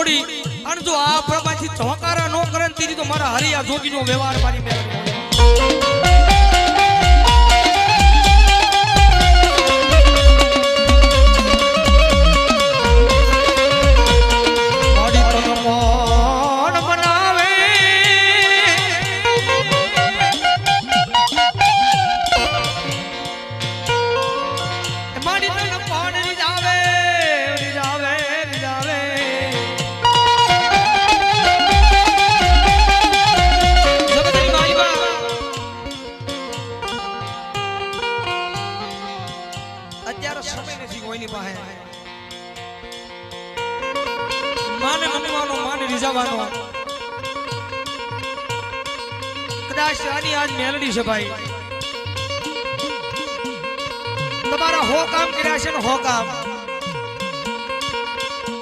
તોડી અને જો આ પ્રભાથી ચોકારા નો કરે ને તો મારા હરિયા જોગીનો વ્યવહાર મારી મેળવી માને માન રીઝાવાનો. કદાચ આની આજ મેલડી છે ભાઈ. તમારા હો કામ કર્યા છે ને હો કામ.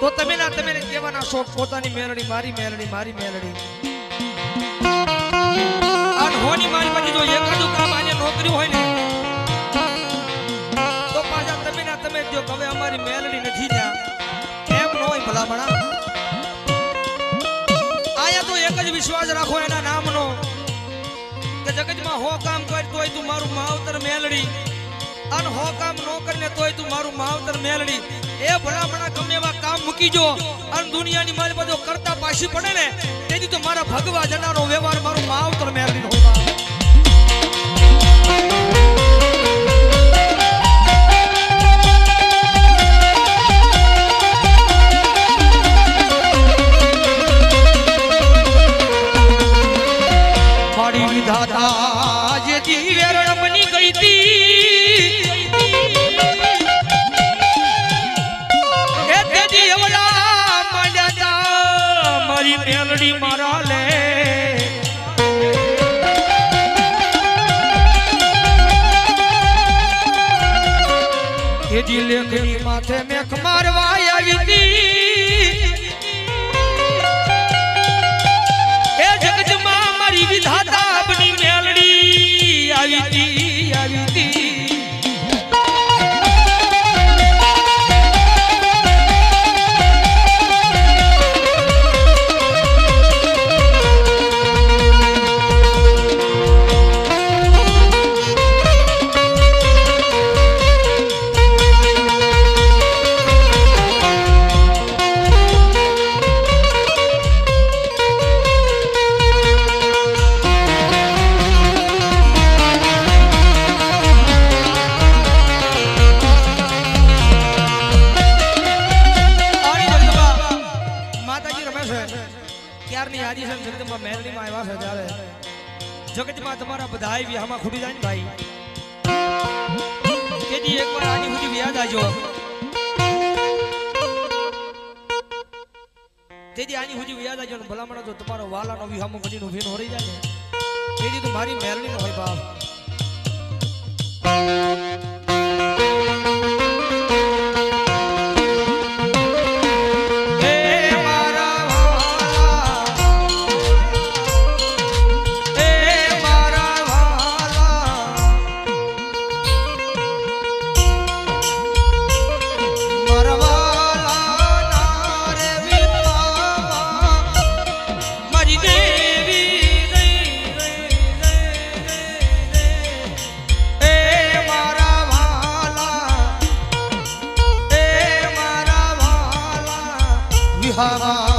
તો તમે ના તમે કહેવાના છો, પોતાની મેલડી, મારી મેલડી મારી મેલડી. હોની મારી પછી જો એકાદું કામ આને નોકરી હોય ને, તો પાછા તમે ના તમે જો હવે અમારી મેલડી નથી ત્યાં. એમ ન હોય ભલામણા? વિશ્વાસ રાખો એના નામનો. કે જગતમાં હો કામ કર તોય તું મારું માવતર મેલડી. અને હો કામ નો કરીને તોય તું મારું માવતર મેલડી. એ ભલામણા ગમે એવા કામ મૂકી જો. અને દુનિયાની મારી બધો કરતા પાછી પડે ને, તેથી તો મારા ભગવા જનારો વ્યવહાર મારું માવતર મેલડી એ જી લેખની માથે મેખ મારવા આવી તી માતાજી છે. ક્યારની યાદી છે? જગદંબા મહેલડીમાં આવ્યા છે ત્યારે જગતમાં તમારા બધા વ્યાહમાં ખૂટી જાય ને ભાઈ. તેથી એકવાર આની સુધી વ્યાજ આજો તેથી આની સુધી આજો ને ભલામણ તો તમારો વાલાનો વિહામો ઘડીનો ફેર હોરી જાય ને. તેથી તો મારી મહેલડી નો હોય બાપ. हरा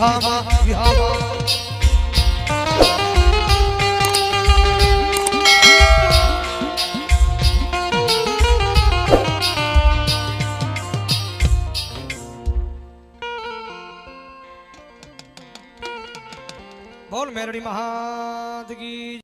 વિહામાં વિહામાં બોલ મેરડી મહાદગી